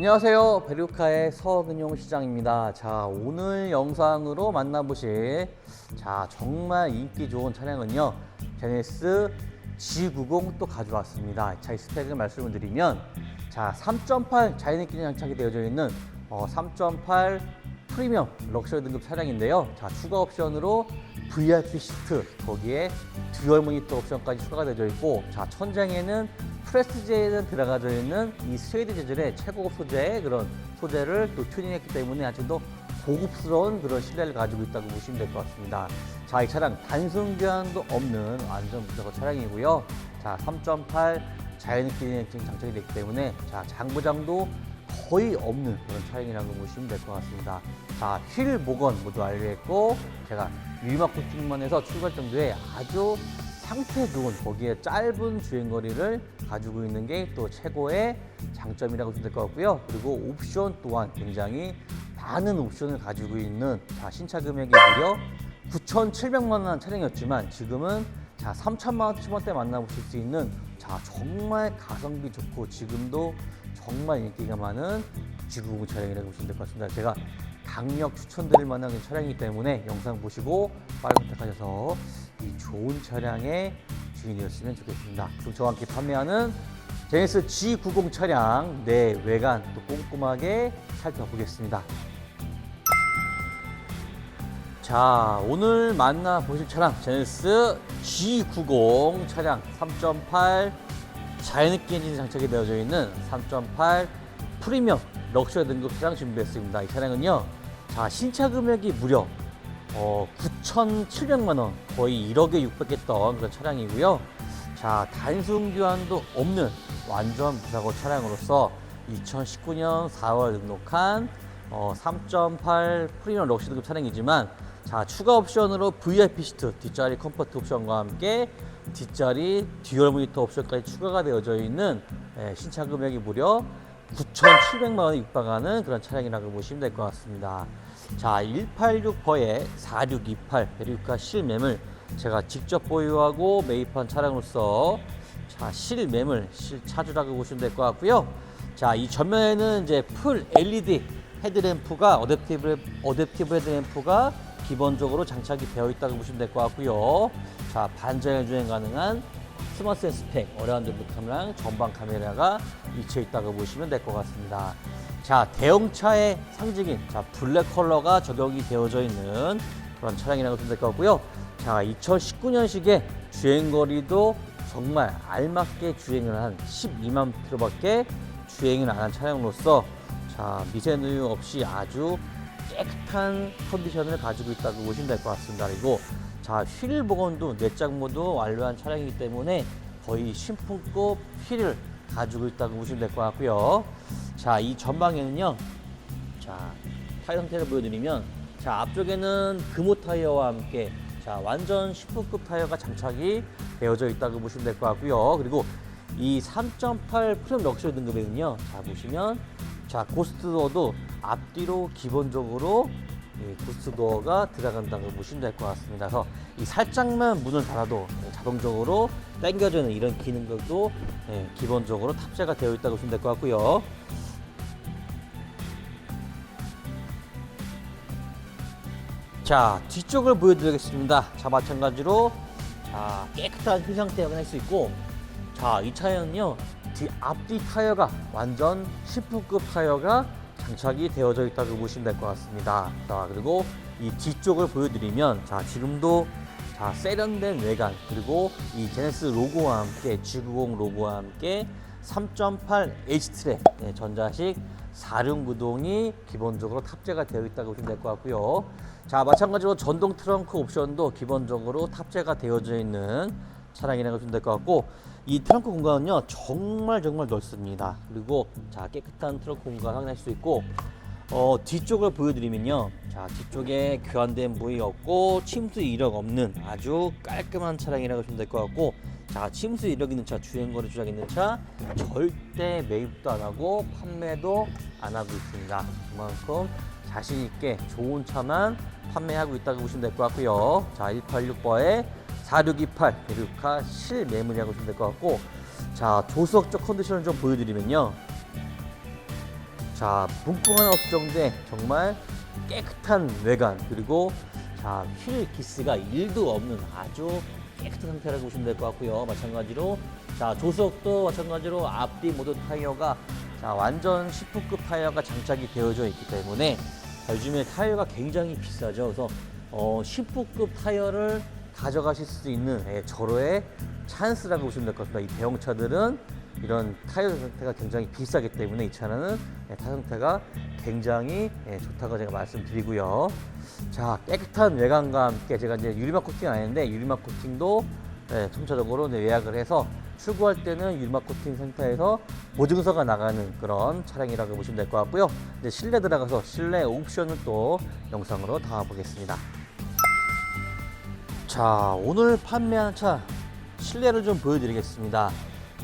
안녕하세요. 베르카의 서근용 시장입니다. 자, 오늘 영상으로 만나보실 자, 정말 인기 좋은 차량은요. 제네시스 G90 또 가져왔습니다. 자, 이 스펙을 말씀을 드리면 자, 3.8 자연의 기능 장착이 되어져 있는 어, 3.8 프리미엄 럭셔리 등급 차량인데요. 자, 추가 옵션으로 VIP 시트, 거기에 듀얼 모니터 옵션까지 추가가 되어 있고, 자, 천장에는 프레스제에는 들어가져 있는 이 스웨이드 재질의 최고급 소재의 그런 소재를 또 튜닝했기 때문에 더 고급스러운 그런 실내를 가지고 있다고 보시면 될 것 같습니다. 자, 이 차량 단순 교환도 없는 완전 무사고 차량이고요. 자, 3.8 자연의 기능 장착이 됐기 때문에 자, 장부장도 거의 없는 그런 차량이라고 보시면 될 것 같습니다. 자, 휠 복원 모두 완료했고 제가 유리막 코팅만 해서 출발 정도의 아주 상태 좋은 거기에 짧은 주행거리를 가지고 있는 게 또 최고의 장점이라고 될 것 같고요. 그리고 옵션 또한 굉장히 많은 옵션을 가지고 있는 자, 신차 금액이 무려 9,700만 원 차량이었지만 지금은 자 3천만 원치원대 만나보실 수 있는 자 정말 가성비 좋고 지금도 정말 인기가 많은 G90 차량이라고 보시면 될 것 같습니다. 제가 강력 추천드릴 만한 차량이기 때문에 영상 보시고 빠르게 선택하셔서 이 좋은 차량의 주인이었으면 좋겠습니다. 그리고 함께 판매하는 제네스 G90 차량 내 외관 또 꼼꼼하게 살펴보겠습니다. 자, 오늘 만나보실 차량 제네시스 G90 차량 3.8 자연느끼 엔진 장착이 되어져 있는 3.8 프리미엄 럭셔리 등급 차량 준비했습니다. 이 차량은요, 자, 신차 금액이 무려 어, 9,700만 원, 거의 1억에 육박했던 그런 차량이고요. 자, 단순 교환도 없는 완전 무사고 차량으로서 2019년 4월 등록한 어, 3.8 프리미엄 럭셔리 등급 차량이지만 자 추가 옵션으로 VIP 시트 뒷자리 컴포트 옵션과 함께 뒷자리 듀얼 모니터 옵션까지 추가가 되어져 있는 예, 신차 금액이 무려 9,700만 원에 육박하는 그런 차량이라고 보시면 될 것 같습니다. 자, 186버에 4628 베리우카 실매물 제가 직접 보유하고 매입한 차량으로서 자, 실매물 실차주라고 보시면 될 것 같고요. 자, 이 전면에는 이제 풀 LED 헤드램프가 어댑티브 어댑티브 헤드램프가 기본적으로 장착이 되어 있다고 보시면 될 것 같고요. 자, 반자율 주행 가능한 스마트 센스 팩, 어라운드 카메라랑 전방 카메라가 위치해 있다고 보시면 될 것 같습니다. 자, 대형차의 상징인 자, 블랙 컬러가 적용이 되어져 있는 그런 차량이라고 보시면 될것 같고요. 자, 2019년식의 주행거리도 정말 알맞게 주행을 한 12만 킬로밖에 주행을 안 한 차량으로서 자, 미세누유 없이 아주 깨끗한 컨디션을 가지고 있다고 보시면 될 것 같습니다. 그리고 자, 휠 복원도 내장 모드 완료한 차량이기 때문에 거의 신품급 휠을 가지고 있다고 보시면 될 것 같고요. 자, 이 전방에는요. 자, 타이어 상태를 보여드리면 자, 앞쪽에는 금호 타이어와 함께 자, 완전 신품급 타이어가 장착이 되어져 있다고 보시면 될 것 같고요. 그리고 이 3.8 프레임 럭셔리 등급에는요. 자, 보시면 자, 고스트 도어도 앞뒤로 기본적으로 이 고스트 도어가 들어간다고 보시면 될 것 같습니다. 그래서 이 살짝만 문을 닫아도 자동적으로 당겨주는 이런 기능들도 예, 기본적으로 탑재가 되어 있다고 보시면 될 것 같고요. 자, 뒤쪽을 보여드리겠습니다. 자, 마찬가지로 자, 깨끗한 휠 상태 확인할 수 있고 자, 이 차량은요. 뒤 앞뒤 타이어가 완전 10분급 타이어가 장착이 되어져 있다고 보시면 될 것 같습니다. 자, 그리고 이 뒤쪽을 보여드리면 자, 지금도 자, 세련된 외관 그리고 이 제네스 로고와 함께 G90 로고와 함께 3.8 H트랙 네, 전자식 4륜 구동이 기본적으로 탑재가 되어 있다고 보시면 될 것 같고요. 자, 마찬가지로 전동 트렁크 옵션도 기본적으로 탑재가 되어져 있는 차량이라고 보시면 될 것 같고 이 트렁크 공간은요 정말 정말 넓습니다. 그리고 자 깨끗한 트렁크 공간 확인할 수 있고 어, 뒤쪽을 보여드리면요. 자, 뒤쪽에 교환된 부위 없고 침수 이력 없는 아주 깔끔한 차량이라고 보시면 될 것 같고 자, 침수 이력 있는 차, 주행거리 주작 있는 차 절대 매입도 안 하고 판매도 안 하고 있습니다. 그만큼 자신 있게 좋은 차만 판매하고 있다고 보시면 될 것 같고요. 자, 186번에 4628 베르카 실매물이라고 보시면 될 것 같고 자, 조수석 쪽 컨디션을 좀 보여드리면요. 자, 붕붕한 업정대 정말 깨끗한 외관 그리고 자, 휠 기스가 1도 없는 아주 깨끗한 상태라고 보시면 될 것 같고요. 마찬가지로 자, 조석도 마찬가지로 앞뒤 모든 타이어가 자, 완전 10분급 타이어가 장착이 되어져 있기 때문에 자, 요즘에 타이어가 굉장히 비싸죠. 그래서 어, 10분급 타이어를 가져가실 수 있는 예, 절호의 찬스라고 보시면 될 것 같습니다. 이 대형차들은 이런 타이어 상태가 굉장히 비싸기 때문에 이 차는 예, 타이어 상태가 굉장히 예, 좋다고 제가 말씀드리고요. 자 깨끗한 외관과 함께 제가 이제 유리막 코팅 안 했는데 유리막 코팅도 예, 총차적으로 이제 예약을 해서 출고할 때는 유리막 코팅 센터에서 보증서가 나가는 그런 차량이라고 보시면 될 것 같고요. 이제 실내 들어가서 실내 옵션을 또 영상으로 담아보겠습니다. 자 오늘 판매한 차 실내를 좀 보여드리겠습니다.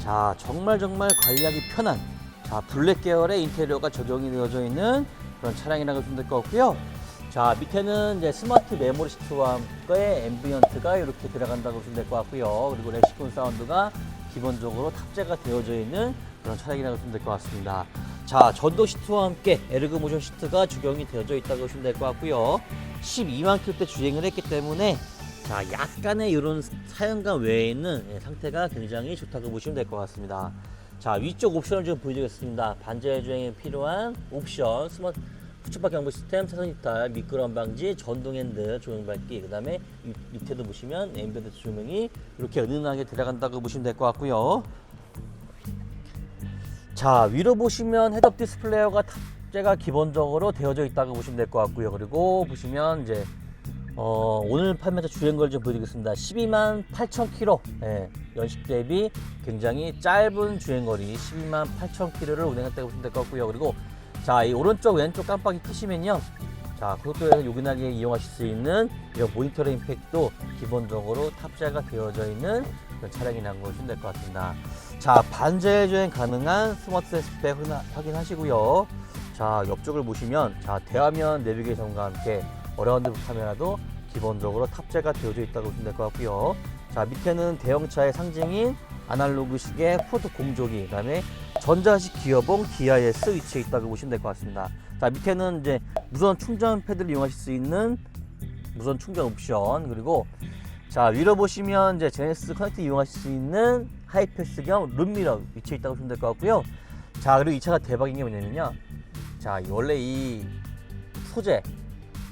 자 정말 정말 관리하기 편한 자 블랙 계열의 인테리어가 적용이 되어져 있는 그런 차량이라고 보시면 될 것 같고요. 자 밑에는 이제 스마트 메모리 시트와 함께 앰비언트가 이렇게 들어간다고 보시면 될 것 같고요. 그리고 렉시콘 사운드가 기본적으로 탑재가 되어져 있는 그런 차량이라고 보시면 될 것 같습니다. 자 전동 시트와 함께 에르그 모션 시트가 적용이 되어져 있다고 보시면 될 것 같고요. 12만 킬로대 주행을 했기 때문에 자 약간의 이런 사용감 외에는 예, 상태가 굉장히 좋다고 보시면 될 것 같습니다. 자 위쪽 옵션을 좀 보여드리겠습니다. 반자율 주행에 필요한 옵션 스마트 후측바 경보 시스템, 차선 이탈, 미끄럼 방지, 전동 핸드, 조명 밝기, 그 다음에 밑에도 보시면 앰비언트 조명이 이렇게 은은하게 들어간다고 보시면 될 것 같고요. 자 위로 보시면 헤드업 디스플레이어가 탑재가 기본적으로 되어져 있다고 보시면 될 것 같고요. 그리고 보시면 이제 어, 오늘 판매자 주행거리 좀 보여드리겠습니다. 12만 8천 킬로. 예, 연식 대비 굉장히 짧은 주행거리 12만 8천 킬로를 운행했다고 보시면 될 것 같고요. 그리고 자, 이 오른쪽 왼쪽 깜빡이 켜시면요. 자, 고속도로에서 요긴하게 이용하실 수 있는 이런 모니터링 팩도 기본적으로 탑재가 되어져 있는 그런 차량이라고 보시면 될 것 같습니다. 자, 반자율 주행 가능한 스마트 스펙 확인하시고요. 자, 옆쪽을 보시면 자, 대화면 내비게이션과 함께 어라운드 카메라도 기본적으로 탑재가 되어져 있다고 보시면 될 것 같고요. 자 밑에는 대형차의 상징인 아날로그식의 포드 공조기, 그다음에 전자식 기어봉 DIS 위치해 있다고 보시면 될 것 같습니다. 자 밑에는 이제 무선 충전 패드를 이용하실 수 있는 무선 충전 옵션 그리고 자 위로 보시면 이제 제네시스 커넥트 이용하실 수 있는 하이패스 겸 룸미러 위치해 있다고 보시면 될 것 같고요. 자 그리고 이 차가 대박인 게 뭐냐면요. 자 원래 이 소재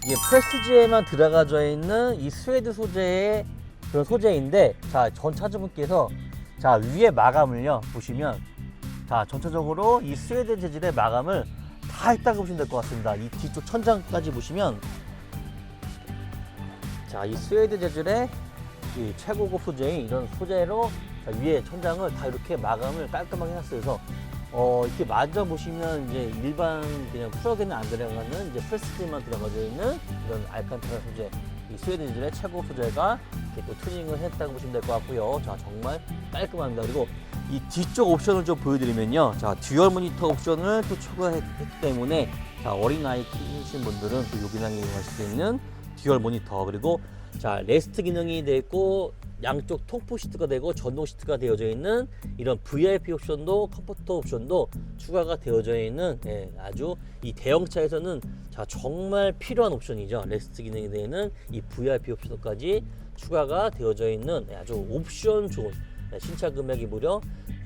이게 프레스지에만 들어가져 있는 이 스웨드 소재의 그런 소재인데 자 전 차주분께서 자 위에 마감을요 보시면 자 전체적으로 이 스웨드 재질의 마감을 다 했다고 보시면 될 것 같습니다. 이 뒤쪽 천장까지 보시면. 자 이 스웨드 재질의 이 최고급 소재인 이런 소재로 자, 위에 천장을 다 이렇게 마감을 깔끔하게 해놨어요. 그래서 어, 이렇게 만져보시면 이제 일반 그냥 플러그는 안 들어가는 이제 프레스티만 들어가져 있는 이런 알칸타라 소재, 이 스웨덴 재질의 최고 소재가 이렇게 또 튜닝을 했다고 보시면 될 것 같고요. 자, 정말 깔끔합니다. 그리고 이 뒤쪽 옵션을 좀 보여드리면요. 자, 듀얼 모니터 옵션을 또 추가했기 때문에 자, 어린아이 키우신 분들은 또 요긴하게 이용하실 수 있는 듀얼 모니터 그리고 자, 레스트 기능이 되어 있고 양쪽 통풍 시트가 되고 전동 시트가 되어져 있는 이런 VIP 옵션도 컴포터 옵션도 추가가 되어져 있는 예, 아주 이 대형차에서는 자 정말 필요한 옵션이죠. 레스트 기능이 되는 이 VIP 옵션까지 추가가 되어져 있는 예, 아주 옵션 좋은 예, 신차 금액이 무려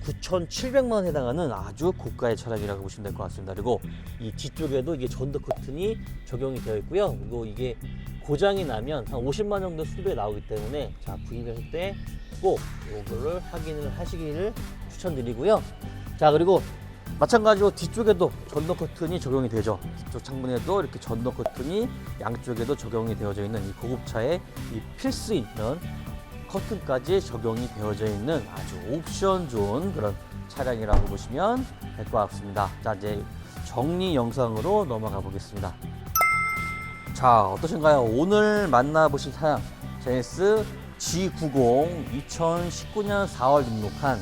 9,700만 원 해당하는 아주 고가의 차량이라고 보시면 될 것 같습니다. 그리고 이 뒤쪽에도 이게 전도 커튼이 적용이 되어 있고요. 그리고 이게 고장이 나면 한 50만 정도 수리에 나오기 때문에 자 구입하실 때 꼭 이거를 확인을 하시기를 추천드리고요. 자 그리고 마찬가지로 뒤쪽에도 전동 커튼이 적용이 되죠. 뒤쪽 창문에도 이렇게 전동 커튼이 양쪽에도 적용이 되어져 있는 이 고급차의 이 필수인 이런 커튼까지 적용이 되어져 있는 아주 옵션 좋은 그런 차량이라고 보시면 될 것 같습니다. 자 이제 정리 영상으로 넘어가 보겠습니다. 자 어떠신가요? 오늘 만나보신 차량 제네스 G90 2019년 4월 등록한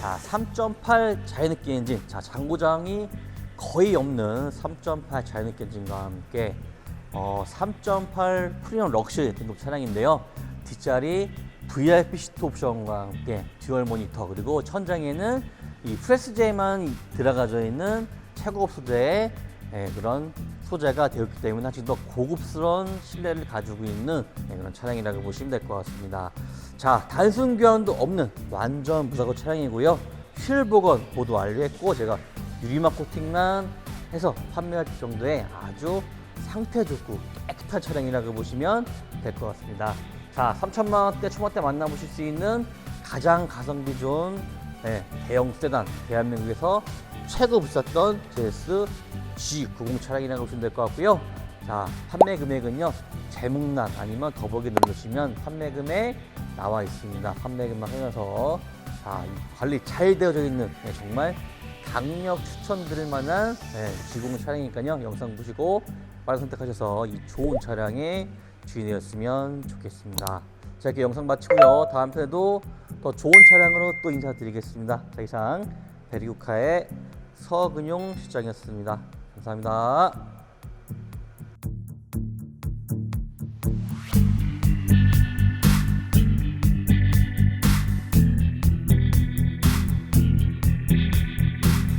자 3.8 자연흡기 엔진 자 장고장이 거의 없는 3.8 자연흡기 엔진과 함께 어, 3.8 프리미엄 럭셔리 등급 차량인데요 뒷자리 VIP 시트 옵션과 함께 듀얼 모니터 그리고 천장에는 이 프레스제만 들어가져 있는 최고급 소재의 예, 그런 소재가 되었기 때문에 아직 더 고급스러운 실내를 가지고 있는 예, 그런 차량이라고 보시면 될 것 같습니다. 자, 단순 교환도 없는 완전 무사고 차량이고요. 휠 복원 모두 완료했고 제가 유리막 코팅만 해서 판매할 정도의 아주 상태 좋고 깨끗한 차량이라고 보시면 될 것 같습니다. 자, 3천만 원대 초반대 만나보실 수 있는 가장 가성비 좋은 네, 대형 세단 대한민국에서 최고 비쌌던 제스 G90 차량이라고 보시면 될 것 같고요. 자, 판매 금액은요. 제목란 아니면 더보기 누르시면 판매 금액 나와 있습니다. 판매 금액 하면서 자, 이 관리 잘 되어져 있는 네, 정말 강력 추천드릴 만한 네, G90 차량이니까요. 영상 보시고 빠르게 선택하셔서 이 좋은 차량의 주인이 되었으면 좋겠습니다. 자, 이렇게 영상 마치고요. 다음 편에도 더 좋은 차량으로 또 인사드리겠습니다. 자, 이상 베리우카의 서근용 실장이었습니다. 감사합니다.